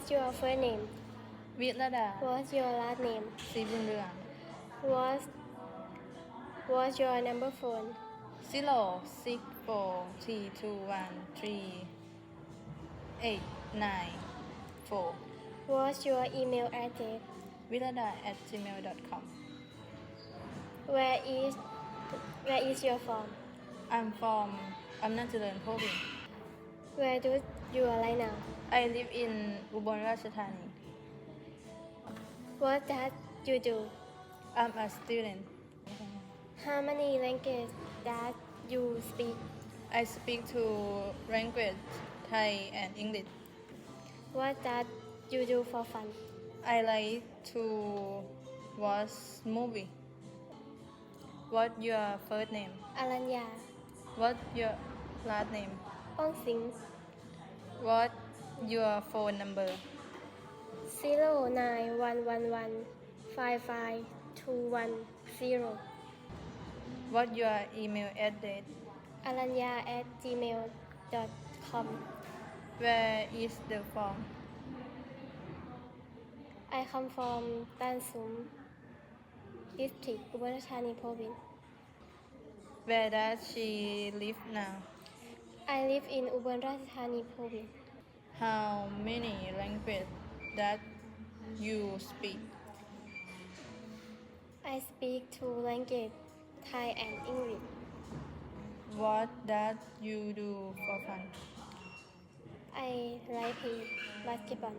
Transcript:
What's your first name วิรดา What's your last name สีบุญเรือง What's What's your number phone zero six four three two one three eight nine four What's your email address วิรดา at gmail dot com Where is Where is your from I'm from อำนาจเจริญโพวิน Where do you right now I live in Ubon Thani. What that you do? I'm a student. How many languages that you speak? I speak two languages, Thai and English. What that you do for fun? I like to watch movie. What your first name? Alanya. What your last name? Pong What your phone number? zero nine one one one five five two one zero. What your email address? alanya at gmail dot com. Where is the form? I come from Tan district Ubanachani province. Where does she live now? I live in Ubon Rathathani province. How many language that you speak? I speak two languages Thai and English. What does you do for fun? I like basketball